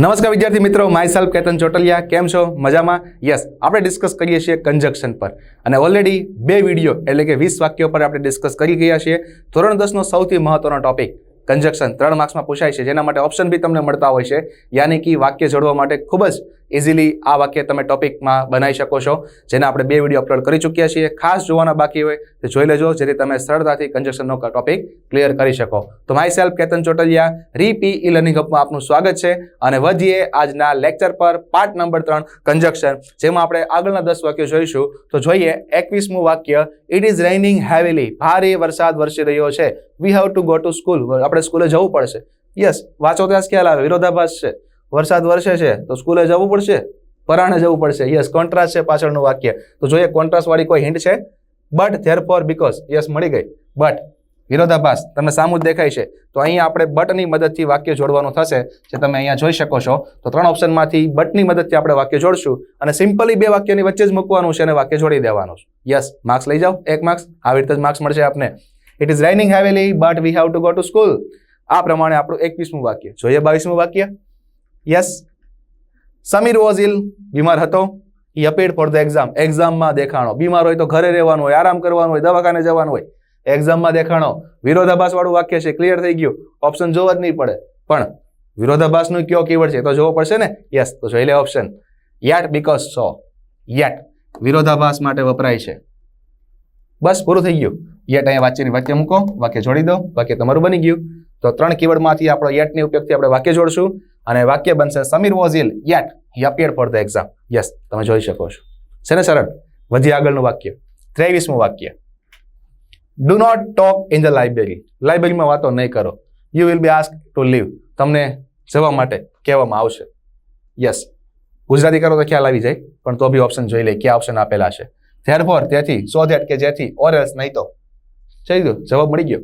નમસ્કાર વિદ્યાર્થી મિત્રો માય સેલ્ફ કેતન ચોટલિયા. કેમ છો? મજામાં? યસ આપણે ડિસ્કસ કરીએ છીએ કન્જક્શન પર. અને ઓલરેડી બે વીડિયો એટલે કે વીસ વાક્યો પર આપણે ડિસ્કસ કરી ગયા છીએ. ધોરણ દસનો સૌથી મહત્વનો ટોપિક કન્જક્શન ત્રણ માર્ક્સમાં પૂછાય છે. જેના માટે ઓપ્શન બી તમને મળતા હોય છે. યાની કે વાક્ય જોડવા માટે ખૂબ જ ઇઝીલી આ વાક્ય તમે ટોપિકમાં બનાવી શકો છો, જેના આપણે બે વીડિયો અપલોડ કરી ચૂક્યા છીએ. ખાસ જોવાના બાકી હોય તો જોઈ લેજો, જેથી તમે સરળતાથી કન્જક્શનનો ટોપિક ક્લિયર કરી શકો. તો માય સેલ્ફ કેતન ચોટલિયા, રીપી ઈ લર્નિંગ હબમાં આપનું સ્વાગત છે. અને વધીએ આજના લેક્ચર પર પાર્ટ નંબર ત્રણ કન્જક્શન જેમાં આપણે આગળના દસ વાક્યો જોઈશું. તો જોઈએ, એકવીસમું વાક્ય ઇટ ઇઝ રેઇનિંગ હેવીલી ભારે વરસાદ વરસી રહ્યો છે. We have to go to school આપણે સ્કૂલે જવું પડશે. યસ વાંચો ત્યાં ખ્યાલ આવે. વિરોધાભાસ છે. વરસાદ વરસે છે, તો સ્કૂલે જવું પડશે? પરાણે જવું પડશે. યસ કોન્ટ્રાસ્ટ છે પાછળનું વાક્ય. તો જોઈએ કોન્ટ્રાસ્ટ વાળી કોઈ હિન્ટ છે? But therefore because yes મળી ગઈ. બટ વિરોધાભાસ. તમને સામું જ દેખાય છે. તો અહીંયા આપણે બટની મદદથી વાક્ય જોડવાનું થશે, જે તમે અહીંયા જોઈ શકો છો. તો ત્રણ ઓપ્શનમાંથી બટની મદદથી આપણે વાક્ય જોડશું અને સિમ્પલી બે વાક્યની વચ્ચે જ મૂકવાનું છે અને વાક્ય જોડી દેવાનું છે. યસ માર્ક્સ લઈ જાઓ. એક માર્ક્સ આવી રીતે જ માર્ક્સ મળશે આપને. It is raining heavily but we have to go to school આ પ્રમાણે આપણું એકવીસમું વાક્ય. જોઈએ, બાવીસમું વાક્ય. યસ સમીર વોઝ ઇલ બીમાર હતો. He appeared for the exam એક્ઝામમાં દેખાણો. બીમાર હોય તો ઘરે રહેવાનું હોય, આરામ કરવાનું હોય, દવાખાને જવાનું હોય. એક્ઝામમાં દેખાણો. વિરોધાભાસ વાળું વાક્ય છે ક્લિયર થઈ ગયું. ઓપ્શન જોવા જ નહીં પડે. પણ વિરોધાભાસનું કયો કીવર્ડ છે તો જોવો પડશે ને? યસ તો જોઈ લે option yet because so yet વિરોધાભાસ માટે વપરાય છે. બસ, પૂરું થઈ ગયું. યટ અહીંયા વાક્યની વાક્ય મૂકો. વાક્ય જોડી દો. વાક્ય તમારું બની ગયું. તો ત્રણ કીવર્ડમાંથી આપણો યેટની ઉપયોગથી આપણે વાક્ય જોડશું. અને વાક્ય બનશે Sameer was ill yet. He appear for the exam yes તમે જોઈ શકો છો. છે ને સરળ વધી આગળનું વાક્ય. ત્રેવીસમું વાક્ય. Do not talk in the library લાઇબ્રેરીમાં વાતો નહીં કરો. You will be ask to leave તમને જવા માટે કહેવામાં આવશે. યસ ગુજરાતી કરો તો ખ્યાલ આવી જાય, પણ તો બી ઓપ્શન જોઈ લે ક્યાં ઓપ્શન આપેલા છે. ધેર ફોર તેથી સો ધેટ કે જેથી ઓર એલ્સ નહીં તો. જઈ ગયું જવાબ મળી ગયો.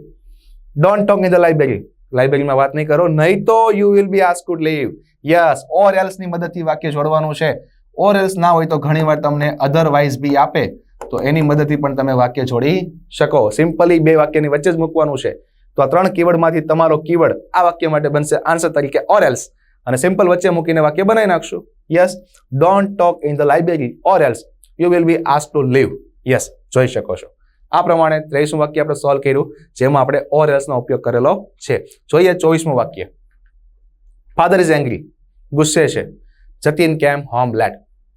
Don't talk in the library લાઇબ્રેરીમાં વાત નહીં કરો, નહીં તો you will be ask to leave yes or એલ્સની મદદથી વાક્ય જોડવાનું છે. ઓર એલ્સ ના હોય તો ઘણીવાર તમને અધરવાઇઝ બી આપે. તો એની મદદથી પણ તમે વાક્ય જોડી શકો. સિમ્પલી બે વાક્યની વચ્ચે જ મૂકવાનું છે. તો આ ત્રણ કીવર્ડમાંથી તમારો કીવર્ડ આ વાક્ય માટે બનશે આન્સર તરીકે ઓર એલ્સ અને સિમ્પલ વચ્ચે મૂકીને વાક્ય બનાવી નાખશું. Yes don't talk in the library or else you will be ask to leave yes જોઈ શકો છો. આ પ્રમાણે ત્રેવીસમું વાક્ય આપણે સોલ્વ કર્યું, જેમાં આપણે ઓર એલ્સનો ઉપયોગ કરેલો છે. જોઈએ ચોવીસમું વાક્ય. ફાધર ઇઝ એંગ્રી ગુસ્સે છે. જતીન કેમ? હોમ લેટ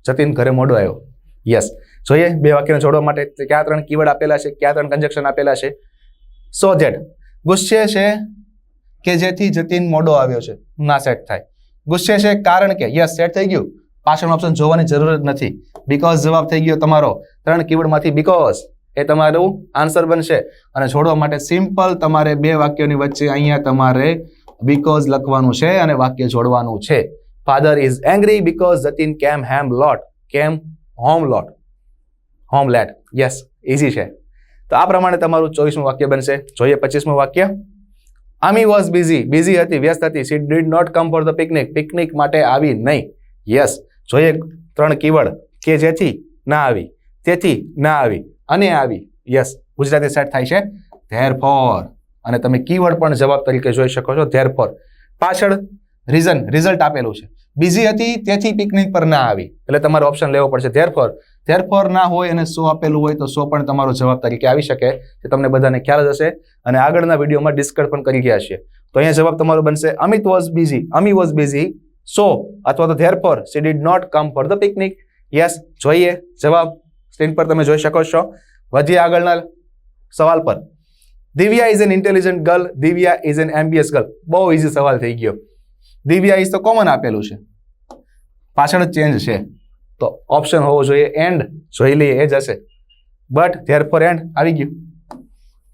જતીન ઘરે મોડો આવ્યો. યસ જોઈએ બે વાક્યને જોડવા માટે કયા ત્રણ કીવર્ડ આપેલા છે, કયા ત્રણ કન્જક્શન આપેલા છે? સો ધેટ ગુસ્સે છે કે જેથી જતીન મોડો આવ્યો છે? ના સેટ થાય. ગુસ્સે છે કારણ કે? યસ સેટ થઈ ગયું. પાછળનો ઓપ્શન જોવાની જરૂર જ નથી. બીકોઝ જવાબ થઈ ગયો તમારો. ત્રણ કીવર્ડમાંથી બીકોઝ એ તમારું આન્સર બનશે. અને જોડવા માટે સિમ્પલ તમારે બે વાક્યોની વચ્ચે અહીંયા તમારે બીકોઝ લખવાનું છે અને વાક્ય જોડવાનું છે. Father is angry because Jatin came ham lot came home lot home late yes easy છે. તો આ પ્રમાણે તમારું ચોવીસમું વાક્ય બનશે. જોઈએ પચીસમું વાક્ય. આમી વોઝ બિઝી બિઝી હતી, વ્યસ્ત હતી. She did not come for the picnic picnic માટે આવી નહીં. યસ જોઈએ ત્રણ કીવર્ડ કે જેથી ના આવી. તેથી ના આવી. અને આવી. યસ ગુજરાતી સેટ થાય છે. ધેર ફોર અને તમે કીવર્ડ પણ જવાબ તરીકે જોઈ શકો છો. ધેર ફોર પાછળ રીઝન રિઝલ્ટ આપેલું છે. બિઝી હતી, તેથી પિકનિક પર ના આવી. એટલે તમારે ઓપ્શન લેવો પડશે. ધેર ફોર ધેર ફોર ના હોય અને સો આપેલું હોય તો સો પણ તમારો જવાબ તરીકે આવી શકે જે તમને બધાને ખ્યાલ જ હશે. અને આગળના વિડીયોમાં ડિસ્કસ પણ કરી ગયા છીએ. તો અહીંયા જવાબ તમારો બનશે. Amit was busy Ami was busy so અથવા તો therefore she did not come for the picnic yes જોઈએ. જવાબ. સ્ક્રીન પર તમે જોઈ શકો છો. વધીએ આગળના સવાલ પર. Divya is an intelligent girl Divya is an ambitious girl બહુ ઇઝી સવાલ થઈ ગયો. દિવ્યા ઇઝ તો કોમન આપેલું છે. પાછળ ચેન્જ છે. તો ઓપ્શન હોવો જોઈએ એન્ડ જોઈ લઈએ, એ જ હશે. બટ ધેર ફોર એન્ડ આવી ગયું.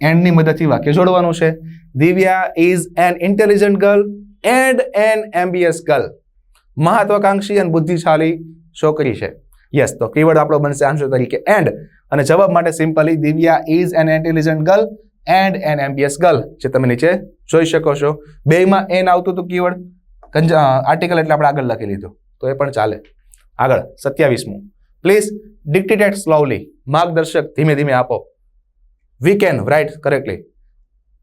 એન્ડની મદદથી વાક્ય જોડવાનું છે. Divya is an intelligent girl and an ambitious girl મહત્વાકાંક્ષી અને બુદ્ધિશાળી છોકરી છે. યસ તો કીવર્ડ આપણો બનશે આન્સર તરીકે એન્ડ અને જવાબ માટે simply Divya is an intelligent girl and an ambitious girl જે તમે નીચે જોઈ શકો છો. બેમાં એન આવતું હતું કીવર્ડ આર્ટિકલ એટલે આપણે આગળ લખી લીધું. તો એ પણ ચાલે. આગળ, સત્યાવીસમું. પ્લીઝ ડિક્ટેટેડ સ્લોવલી માર્ગદર્શક ધીમે ધીમે આપો. વી કેન રાઇટ કરેક્ટલી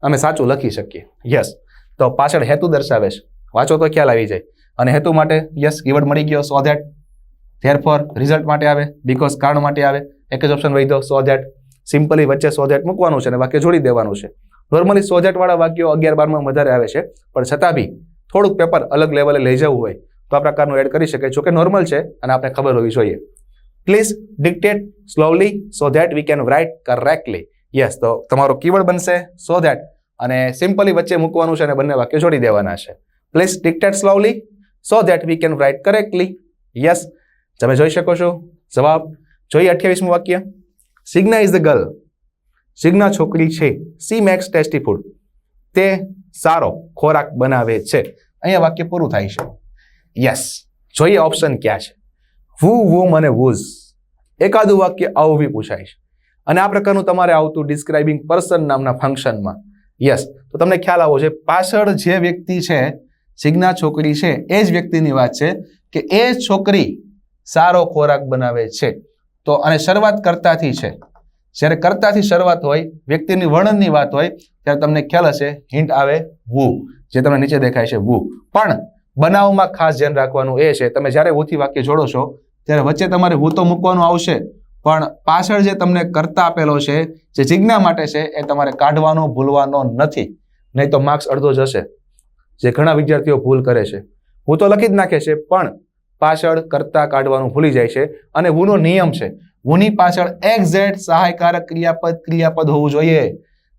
અમે સાચું લખી શકીએ. યસ તો પાછળ હેતુ દર્શાવે છે. વાંચો તો ખ્યાલ આવી જાય. અને હેતુ માટે યસ કીવર્ડ મળી ગયો. સો ધેટ ધેરફોર રિઝલ્ટ માટે આવે બીકોઝ કારણ માટે આવે, એક જ ઓપ્શન વહી દો સો ધેટ સિમ્પલી વચ્ચે સો ધેટ મૂકવાનું છે અને વાક્ય જોડી દેવાનું છે. નોર્મલી સો ધેટવાળા વાક્યો અગિયાર, બારમાં વધારે આવે છે, પણ છતાં બી થોડુંક પેપર અલગ લેવલે લઈ જવું હોય, તો આ પ્રકારનું એડ કરી શકે. જો કે નોર્મલ છે અને આપણે ખબર હોવી જોઈએ. Please dictate slowly so that we can write correctly yes તો તમારો કીવર્ડ બનશે, સો ધેટ અને સિમ્પલી વચ્ચે મૂકવાનું છે અને બંને વાક્ય જોડી દેવાના છે. Please dictate slowly so that we can write correctly yes તમે જોઈ શકો છો? જવાબ જોઈએ અઠ્યાવીસમું વાક્ય. Signa is the girl Signa છોકરી છે. સી મેક્સ ટેસ્ટી ફૂડ તે સારો ખોરાક બનાવે છે. અહીંયા વાક્ય પૂરું થાય છે. યસ જોઈએ ઓપ્શન ક્યાં છે? વુ વુમ અને વુઝ એકાદું વાક્ય આવું બી પૂછાય છે. અને આ પ્રકારનું તમારે આવતું ડિસ્ક્રાઇબિંગ પર્સન નામના ફંક્શનમાં યસ તો તમને ખ્યાલ આવો છે પાછળ જે વ્યક્તિ છે સિગ્ના છોકરી છે, એ જ વ્યક્તિની વાત છે કે એ છોકરી સારો ખોરાક બનાવે છે. તો અને શરૂઆત કરતાથી છે. જ્યારે કરતાથી શરૂઆત હોય, વ્યક્તિની વર્ણનની વાત હોય, ત્યારે તમને ખ્યાલ હશે હિન્ટ આવે, વુ જે તમને નીચે દેખાય છે, વુ પણ બનાવમાં ખાસ ધ્યાન રાખવાનું એ છે, તમે જ્યારે વુથી વાક્ય જોડો છો, ત્યારે વચ્ચે તમારે વુ તો મૂકવાનું આવશે, પણ પાછળ જે તમને કરતા આપેલો છે, જે જિજ્ઞા માટે છે, એ તમારે કાઢવાનો, ભૂલવાનો નથી. નહીં તો માર્ક્સ અડધો જશે જે ઘણા વિદ્યાર્થીઓ ભૂલ કરે છે. હું તો લખી જ નાખે છે, પણ પાછળ કરતા કાઢવાનું ભૂલી જાય છે અને હુનો નિયમ છે. હુની પાછળ એક્ઝેક્ટ સહાયકારક ક્રિયાપદ ક્રિયાપદ હોવું જોઈએ.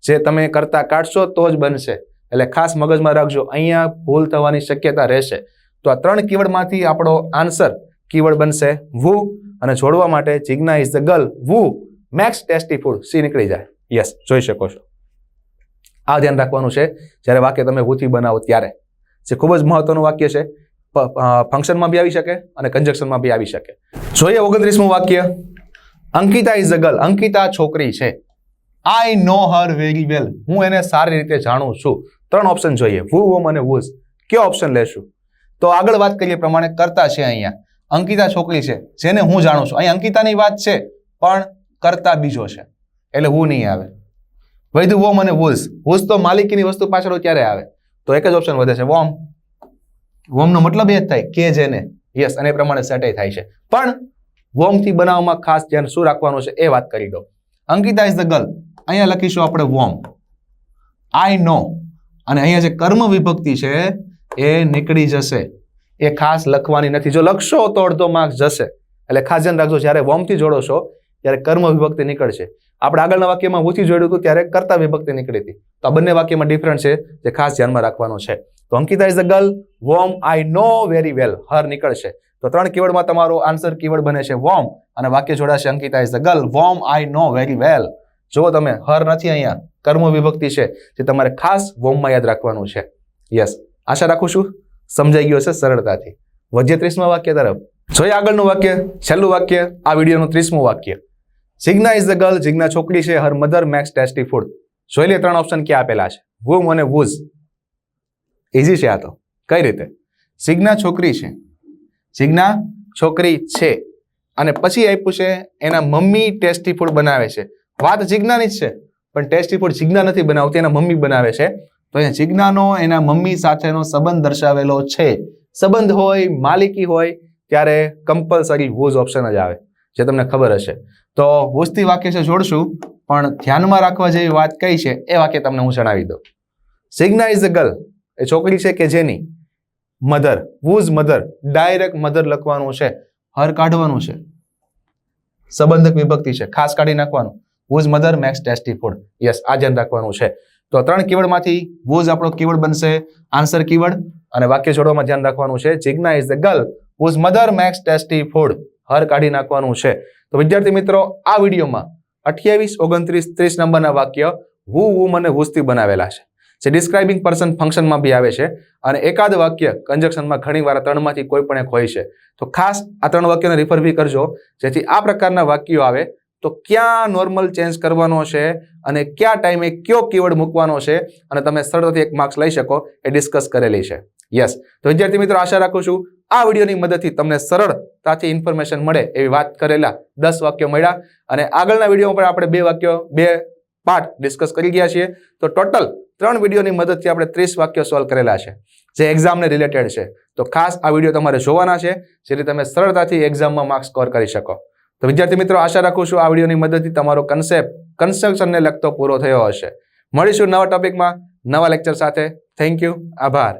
જે તમે કરતા કાઢશો તો જ બનશે. એટલે ખાસ મગજમાં રાખજો, અહીંયા ભૂલ થવાની શક્યતા રહેશે. તો આ ત્રણ કીવર્ડમાંથી આપણો આન્સર કીવર્ડ બનશે વુ અને જોડવા માટે Jigna is the girl, who. Makes tasty food C નીકળી જાય. યસ જોઈ શકો છો. આ ધ્યાન રાખવાનું છે. જ્યારે વાક્ય તમે વુથી બનાવો ત્યારે. જે ખૂબ જ મહત્વનું વાક્ય છે. ફંક્શનમાં બી આવી શકે અને કન્જક્શનમાં બી આવી શકે. જોઈએ ઓગણત્રીસમું વાક્ય. Ankita is a girl Ankita છોકરી છે. આઈ નો હર વેરી વેલ હું એને સારી રીતે જાણું છું. ત્રણ ઓપ્શન જોઈએ. વુ વોમ અને વુઝ કયો ઓપ્શન લેશું? તો આગળ વાત કરીએ પ્રમાણે કરતા છે અહીંયા. અંકિતા છોકરી છે. જેને હું જાણું છું. અહીં અંકિતાની વાત છે, પણ કરતા બીજો છે. એટલે હું નહીં આવે. વૈધુ વોમ અને વુઝ વુઝ તો માલિકીની વસ્તુ પાછળ ક્યારે આવે? તો એક જ ઓપ્શન વધે છે. વોમ વોમનો મતલબ એ જ થાય, કે જેને યસ, અને પ્રમાણે સેટાઈ થાય છે. પણ વોમથી બનાવવામાં ખાસ ધ્યાન શું રાખવાનું છે એ વાત કરી દો. અંકિતા ઇઝ ધ ગર્લ અહીંયા લખીશું આપણે વોમ. આઈ નો અને અહીંયા જે કર્મ વિભક્તિ છે એ નીકળી જશે. એ ખાસ લખવાની નથી. જો લખશો તો અડધો માર્ક્સ જશે. એટલે ખાસ ધ્યાન રાખજો, જ્યારે વોમથી જોડો છો, ત્યારે કર્મ વિભક્તિ નીકળશે. આપણે આગળના વાક્યમાં ઓછી જોડ્યું હતું, ત્યારે કર્તા વિભક્તિ નીકળી હતી. તો આ બંને વાક્યમાં ડિફરન્ટ છે, જે ખાસ ધ્યાનમાં રાખવાનું છે. તો Ankita is a girl whom I know very well her નીકળશે. તો ત્રણ કીવર્ડમાં તમારો આન્સર કીવર્ડ બને છે વોમ અને વાક્ય જોડાશે Ankita is a girl whom I know very well જુઓ તમે, હર નથી અહીંયા. કર્મ વિભક્તિ છે જે તમારે ખાસ વોમમાં યાદ રાખવાનું છે. યસ આશા રાખું છું સમજાઈ ગયો છે સરળતાથી. વધ્ય ત્રીસમા વાક્ય તરફ. જોઈએ આગળનું વાક્ય, છેલ્લું વાક્ય, આ વિડીયોનું ત્રીસમું વાક્ય. Jigna is the girl Jigna છોકરી છે her mother makes tasty food જોઈ લે ત્રણ ઓપ્શન ક્યાં આપેલા છે. વુમ અને વુઝ ઇઝી છે આ તો. કઈ રીતે? જિજ્ઞા છોકરી છે. જિજ્ઞા છોકરી છે. અને પછી આપ્યું છે એના મમ્મી ટેસ્ટી ફૂડ બનાવે છે. વાત જિજ્ઞાની જ છે, પણ ટેસ્ટી ફૂડ જિજ્ઞા નથી બનાવતી, એના મમ્મી બનાવે છે. તો અહીંયા જિજ્ઞાનો એના મમ્મી સાથેનો સંબંધ દર્શાવેલો છે. સંબંધ હોય, માલિકી હોય, ત્યારે કમ્પલસરી વોઝ ઓપ્શન જ આવે, જે તમને ખબર હશે. તો વોઝથી વાક્ય છે જોડશું, પણ ધ્યાનમાં રાખવા જેવી વાત કઈ છે, એ વાક્ય તમને હું જણાવી દઉં. સિગ્ના ઇઝ અ ગર્લ એ છોકરી છે કે જેની mother whose mother direct mother લખવાનું છે, હર કાઢવાનું છે. સંબંધક વિભક્તિ છે, ખાસ કાઢી નાખવાનું. Whose mother makes tasty food yes આ ધ્યાન રાખવાનું છે. તો ત્રણ કીવર્ડમાંથી વુઝ આપણો કીવર્ડ બનશે? આન્સર કીવર્ડ અને વાક્ય જોડવામાં ધ્યાન રાખવાનું છે. Jigna is the girl whose mother makes tasty food her કાઢી નાખવાનું છે. તો વિદ્યાર્થી મિત્રો, આ વિડીયોમાં અઠ્યાવીસ, ઓગણત્રીસ, ત્રીસ નંબરના વાક્ય વુ વુમ અને વુઝથી બનાવેલા છે. જે ડિસ્ક્રાઇબિંગ પર્સન ફંક્શનમાં બી આવે છે અને એકાદ વાક્ય કન્જક્શનમાં ઘણી વાર ત્રણમાંથી કોઈ પણ એક હોય છે. તો ખાસ આ ત્રણ વાક્યોને રિફર બી કરજો, જેથી આ પ્રકારના વાક્યો આવે તો ક્યાં નોર્મલ ચેન્જ કરવાનો છે અને કયા ટાઈમે કયો કીવર્ડ મૂકવાનો છે અને તમે સરળતાથી એક માર્ક્સ લઈ શકો એ ડિસ્કસ કરેલી છે. યસ તો વિદ્યાર્થી મિત્રો, આશા રાખું છું આ વિડીયોની મદદથી તમને સરળતાથી ઇન્ફોર્મેશન મળે એવી વાત કરેલા દસ વાક્યો મળ્યા અને આગળના વિડીયોમાં પણ આપણે બે વાક્યો, બે પાર્ટ ડિસ્કસ કરી ગયા છીએ. તો ટોટલ ત્રણ વિડીયોની મદદથી આપણે ત્રીસ વાક્યો સોલ્વ કરેલા છે. જે એક્ઝામને રિલેટેડ છે. તો ખાસ આ વીડિયો તમારે જોવાના છે, જેથી તમે સરળતાથી એક્ઝામમાં માર્ક્સ સ્કોર કરી શકો. તો વિદ્યાર્થી મિત્રો, આશા રાખું છું આ વિડીયોની મદદથી તમારો કન્સેપ્ટ કન્સ્ટ્રક્શનને લગતો પૂરો થયો હશે. મળીશું નવા ટોપિકમાં નવા લેક્ચર સાથે. થેન્ક યુ આભાર.